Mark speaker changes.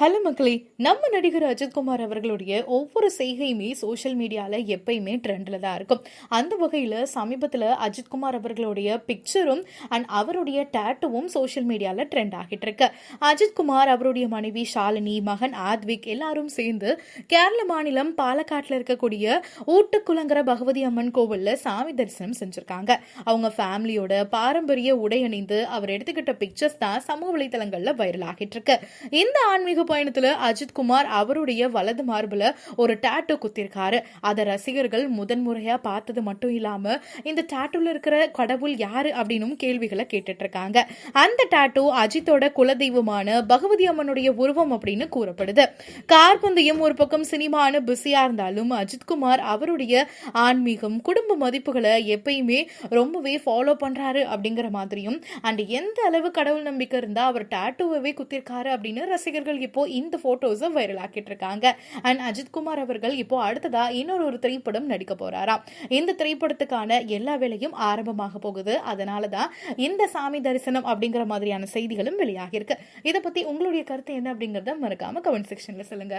Speaker 1: Hello மக்களே நம்ம நடிகர் அஜித்குமார் அவர்களுடைய ஒவ்வொரு செய்கையுமே சோஷியல் மீடியாவில் எப்பயுமே ட்ரெண்டில் தான் இருக்கும். அந்த வகையில் சமீபத்தில் அஜித்குமார் அவர்களுடைய பிக்சரும் அண்ட் அவருடைய டேட்டுவும் சோஷியல் மீடியாவில் ட்ரெண்ட் ஆகிட்டு இருக்கு. அஜித்குமார் அவருடைய மனைவி ஷாலினி மகன் ஆத்விக் எல்லாரும் சேர்ந்து கேரள மாநிலம் பாலக்காட்டில் இருக்கக்கூடிய ஊட்டுக்குளங்கர பகவதி அம்மன் கோவிலில் சாமி தரிசனம் செஞ்சுருக்காங்க. அவங்க ஃபேமிலியோட பாரம்பரிய உடை அணிந்து அவர் எடுத்துக்கிட்ட பிக்சர்ஸ் தான் சமூக வலைதளங்களில் வைரல் ஆகிட்டு இருக்கு. இந்த ஆன்மீக பயணத்துல அஜித்குமார் அவருடைய வலது மார்புல ஒரு டாட்டூ குத்திருக்காரு. அதை ரசிகர்கள் முதன்முறையா பார்த்தது மட்டும் இல்லாம இந்த டாட்டூல இருக்கிற கடவுள் யாரு அப்படின்னும் கேள்விகளை கேட்டுட்டு இருக்காங்க அந்த டாட்டூ அஜித்தோட குலதெய்வமான பகவதி அம்மனுடைய உருவம் அப்படின்னு கூறப்படுது. கார்பந்தயம் ஒரு பக்கம் சினிமான பிஸியா இருந்தாலும் அஜித்குமார் அவருடைய ஆன்மீகம் குடும்ப மதிப்புகளை எப்பயுமே ரொம்பவே ஃபாலோ பண்றாரு அப்படிங்கிற மாதிரியும் அண்ட் எந்த அளவு கடவுள் நம்பிக்கை இருந்தா அவர் டாட்டூவை குத்திருக்காரு அப்படின்னு ரசிகர்கள் இப்போ இந்த போட்டோஸை வைரல் ஆக்கிட்டு இருக்காங்க அண்ட் அஜித்குமார் அவர்கள் இப்போ அடுத்ததா இன்னொரு ஒரு திரைப்படம் நடிக்க போறாராம். இந்த திரைப்படத்துக்கான எல்லா வேலையும் ஆரம்பமாக போகுது. அதனால தான் இந்த சாமி தரிசனம் அப்படிங்கிற மாதிரியான செய்திகளும் வெளியாகிருக்கு இதை பத்தி உங்களுடைய கருத்து என்ன அப்படிங்கறத மறக்காம கமெண்ட் செக்ஷன்ல சொல்லுங்க.